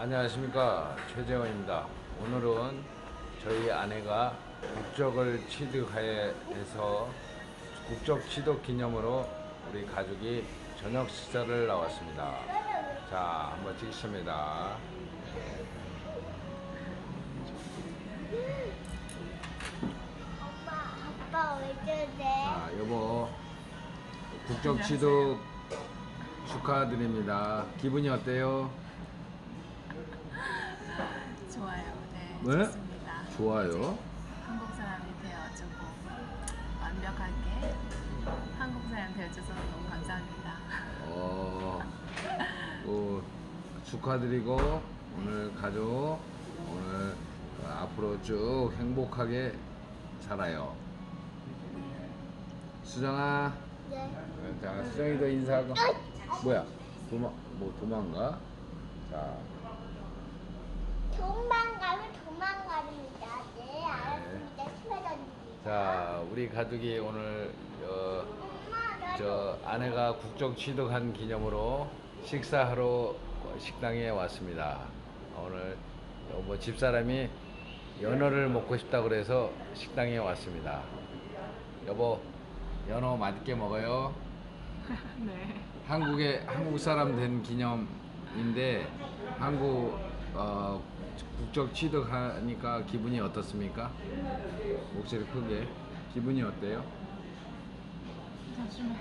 안녕하십니까 최재원입니다. 오늘은 저희 아내가 국적을 취득해서 국적 취득 기념으로 우리 가족이 저녁 식사를 나왔습니다. 자 한번 찍습니다. 아빠 왜 저래? 자 여보 국적 취득 축하드립니다. 기분이 어때요? 네, 네? 좋습니다. 좋아요. 한국 사람이 되어주고 완벽하게 한국 사람 되어줘서 너무 감사합니다. 어, 또 축하드리고 오늘 가족 오늘 앞으로 쭉 행복하게 살아요. 수정아, 네. 자 수정이도 인사하고 뭐야 도망 뭐 도망가? 자, 도망가면 도망갑니다. 네, 알았습니다. 치워 던지기. 자 우리 가족이 오늘 어. 저 아내가 국적 취득한 기념으로 식사하러 식당에 왔습니다. 오늘 뭐 집사람이 연어를 먹고 싶다 그래서 식당에 왔습니다. 여보 연어 맛있게 먹어요. 네. 한국에 한국 사람 된 기념인데 한국 어, 국적 취득하니까 기분이 어떻습니까? 목소리 크게 기분이 어때요? 잠시만.